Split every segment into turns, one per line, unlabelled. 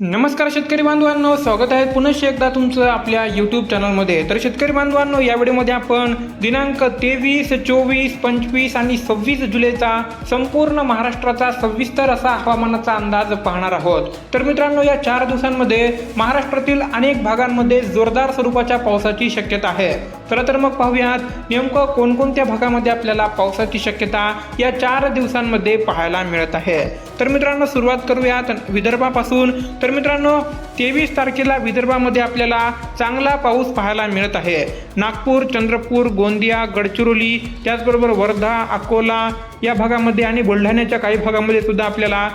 नमस्कार शेतकरी बांधवांनो स्वागत आहे पुनश्च एकदा तुमचं आपल्या यूट्यूब चॅनलमध्ये तर शेतकरी बांधवांनो या व्हिडिओमध्ये आपण दिनांक तेवीस चोवीस पंचवीस आणि सव्वीस जुलैचा संपूर्ण महाराष्ट्राचा सविस्तर असा हवामानाचा अंदाज पाहणार आहोत. तर मित्रांनो या चार दिवसांमध्ये महाराष्ट्रातील अनेक भागांमध्ये जोरदार स्वरूपाच्या पावसाची शक्यता आहे. चला तर मग पाहूयात नेमकं कोणकोणत्या भागामध्ये आपल्याला पावसाची शक्यता या चार दिवसांमध्ये पाहायला मिळत आहे? तर मित्रांनो सुरुवात करूयात विदर्भापासून. तर मित्रांनो तेवीस तारखेला विदर्भामध्ये आपल्याला चांगला पाऊस पाहायला मिळत आहे. नागपूर चंद्रपूर गोंदिया गडचिरोली त्याचबरोबर वर्धा अकोला या भागामध्ये आणि बुलढाण्याच्या काही भागामध्ये सुद्धा आपल्याला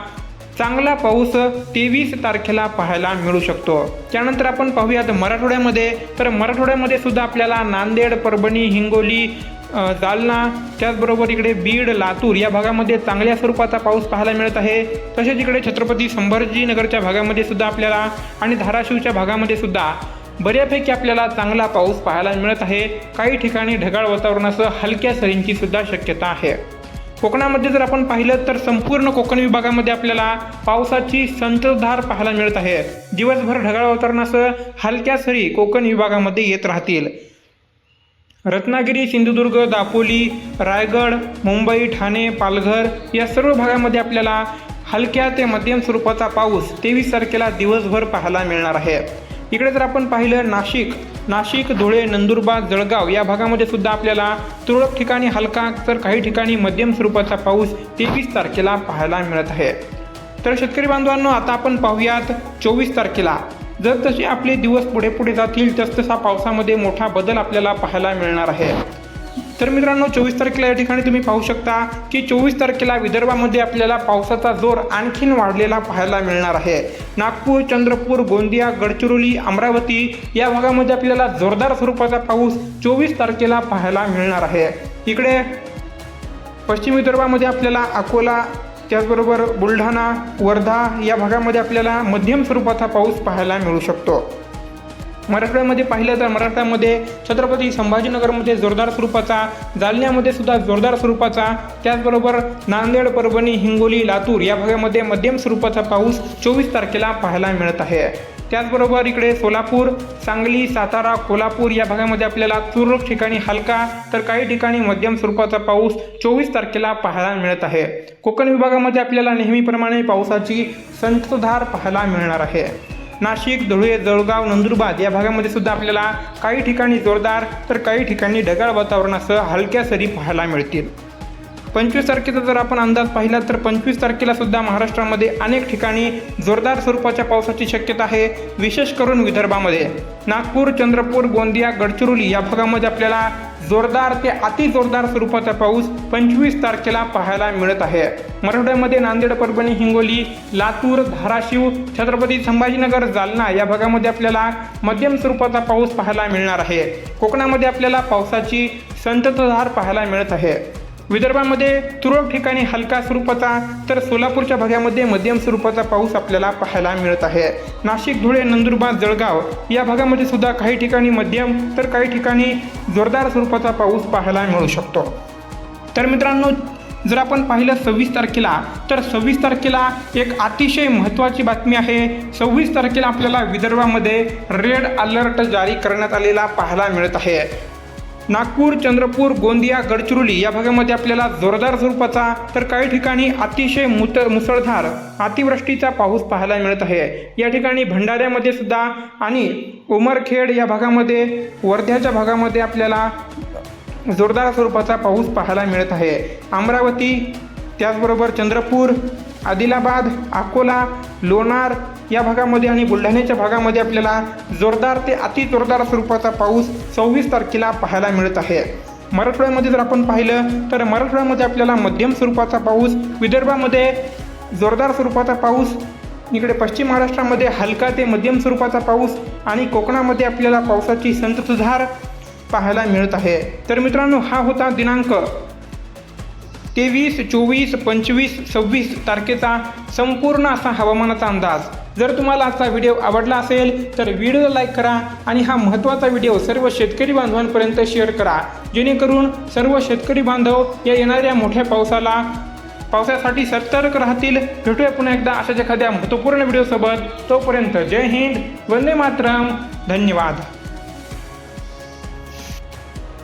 चांगला पाऊस तेवीस तारखेला पाहायला मिळू शकतो. त्यानंतर आपण पाहूयात मराठवाड्यामध्ये. तर मराठवाड्यामध्ये सुद्धा आपल्याला नांदेड परभणी हिंगोली जालना त्याचबरोबर इकडे बीड लातूर या भागामध्ये चांगल्या स्वरूपाचा पाऊस पाहायला मिळत आहे. तसेच इकडे छत्रपती संभाजीनगरच्या भागामध्ये सुद्धा आपल्याला आणि धाराशिवच्या भागामध्ये सुद्धा बऱ्यापैकी आपल्याला चांगला पाऊस पाहायला मिळत आहे. काही ठिकाणी ढगाळ वातावरणासह हलक्या सरींची सुद्धा शक्यता आहे. कोकणामध्ये जर आपण पाहिलं तर संपूर्ण कोकण विभागामध्ये आपल्याला पावसाची संततधार पाहायला मिळत आहे. दिवसभर ढगाळ वातावरणासह हलक्या सरी कोकण विभागामध्ये येत राहतील. रत्नागिरी सिंधुदुर्ग दापोली रायगड मुंबई ठाणे पालघर या सर्व भागामध्ये आपल्याला हलक्या ते मध्यम स्वरूपाचा पाऊस तेवीस तारखेला दिवसभर पाहायला मिळणार आहे. इकडे जर आपण पाहिलं नाशिक नाशिक धुळे नंदुरबार जळगाव या भागामध्ये सुद्धा आपल्याला तुरळक ठिकाणी हलका तर काही ठिकाणी मध्यम स्वरूपाचा पाऊस तेवीस तारखेला पाहायला मिळत आहे. तर शेतकरी बांधवांनो आता आपण पाहूयात चोवीस तारखेला. जर तसे आपले दिवस पुढे पुढे जातील तसतसा पावसामध्ये मोठा बदल आपल्याला पाहायला मिळणार आहे. तर मित्रांनो चोवीस तारखेला या ठिकाणी तुम्ही पाहू शकता की चोवीस तारखेला विदर्भामध्ये आपल्याला पावसाचा जोर आणखीन वाढलेला पाहायला मिळणार आहे. नागपूर चंद्रपूर गोंदिया गडचिरोली अमरावती या भागामध्ये आपल्याला जोरदार स्वरूपाचा पाऊस चोवीस तारखेला पाहायला मिळणार आहे. इकडे पश्चिम विदर्भामध्ये आपल्याला अकोला त्याचबरोबर बुलढाणा वर्धा या भागामध्ये आपल्याला मध्यम स्वरूपाचा पाऊस पाहायला मिळू शकतो. मराठवाड्यामध्ये पाहिलं तर मराठवाड्यामध्ये छत्रपती संभाजीनगरमध्ये जोरदार स्वरूपाचा जालन्यामध्ये सुद्धा जोरदार स्वरूपाचा त्याचबरोबर नांदेड परभणी हिंगोली लातूर या भागामध्ये मध्यम स्वरूपाचा पाऊस चोवीस तारखेला पाहायला मिळत आहे. त्याचबरोबर इकडे सोलापूर सांगली सातारा कोल्हापूर या भागामध्ये आपल्याला तुरळक ठिकाणी हलका तर काही ठिकाणी मध्यम स्वरूपाचा पाऊस चोवीस तारखेला पाहायला मिळत आहे. कोकण विभागामध्ये आपल्याला नेहमीप्रमाणे पावसाची संततधार पाहायला मिळणार आहे. नाशिक धुळे जळगाव नंदुरबार या भागामध्ये सुद्धा आपल्याला काही ठिकाणी जोरदार तर काही ठिकाणी ढगाळ वातावरणासह हलक्या सरी पाहायला मिळतील. पंचवीस तारखेचा जर आपण अंदाज पाहिला तर पंचवीस तारखेला सुद्धा महाराष्ट्रामध्ये अनेक ठिकाणी जोरदार स्वरूपाच्या पावसाची शक्यता आहे विशेष करून विदर्भामध्ये. नागपूर चंद्रपूर गोंदिया गडचिरोली या भागामध्ये आपल्याला जोरदार ते अति जोरदार स्वरूपाचा पाऊस पंचवीस तारखेला पाहायला मिळत आहे. मराठवाड्यामध्ये नांदेड परभणी हिंगोली लातूर धाराशिव छत्रपती संभाजीनगर जालना या भागामध्ये आपल्याला मध्यम स्वरूपाचा पाऊस पाहायला मिळणार आहे. कोकणामध्ये आपल्याला पावसाची संततधार पाहायला मिळत आहे. विदर्भामध्ये तुरळक ठिकाणी हलका स्वरूपाचा तर सोलापूरच्या भागामध्ये मध्यम स्वरूपाचा पाऊस आपल्याला पाहायला मिळत आहे. नाशिक धुळे नंदुरबार जळगाव या भागामध्ये सुद्धा काही ठिकाणी मध्यम तर काही ठिकाणी जोरदार स्वरूपाचा पाऊस पाहायला मिळू शकतो. तर मित्रांनो जर आपण पाहिलं सव्वीस तारखेला तर सव्वीस तारखेला एक अतिशय महत्त्वाची बातमी आहे. सव्वीस तारखेला आपल्याला विदर्भामध्ये रेड अलर्ट जारी करण्यात आलेला पाहायला मिळत आहे. नागपूर चंद्रपूर गोंदिया गडचिरोली या भागामध्ये आपल्याला जोरदार स्वरूपाचा तर काही ठिकाणी अतिशय मुत मुसळधार अतिवृष्टीचा पाऊस पाहायला मिळत आहे. या ठिकाणी भंडाऱ्यामध्ये सुद्धा आणि उमरखेड या भागामध्ये वर्ध्याच्या भागामध्ये आपल्याला जोरदार स्वरूपाचा पाऊस पाहायला मिळत आहे. अमरावती त्याचबरोबर चंद्रपूर आदिलाबाद अकोला लोणार या भागामध्ये आणि बुलढाण्याच्या भागामध्ये आपल्याला जोरदार ते अति जोरदार स्वरूपाचा पाऊस सव्वीस तारखेला पाहायला मिळत आहे. मराठवाड्यामध्ये जर आपण पाहिलं तर मराठवाड्यामध्ये आपल्याला मध्यम स्वरूपाचा पाऊस विदर्भामध्ये जोरदार स्वरूपाचा पाऊस इकडे पश्चिम महाराष्ट्रामध्ये हलका ते मध्यम स्वरूपाचा पाऊस आणि कोकणामध्ये आपल्याला पावसाची संततधार पाहायला मिळत आहे. तर मित्रांनो हा होता दिनांक तेवीस चोवीस पंचवीस सव्वीस तारखेचा संपूर्ण असा हवामानाचा अंदाज. जर तुम्हाला आजचा व्हिडिओ आवडला असेल तर व्हिडिओ लाईक करा आणि हा महत्त्वाचा व्हिडिओ सर्व शेतकरी बांधवांपर्यंत शेअर करा. जेणेकरून सर्व शेतकरी बांधव या येणाऱ्या मोठ्या पावसाला पावसासाठी सतर्क राहतील. भेटूया पुन्हा एकदा अशाच एखाद्या महत्त्वपूर्ण व्हिडिओसोबत. तोपर्यंत जय हिंद वंदे मातरम. धन्यवाद.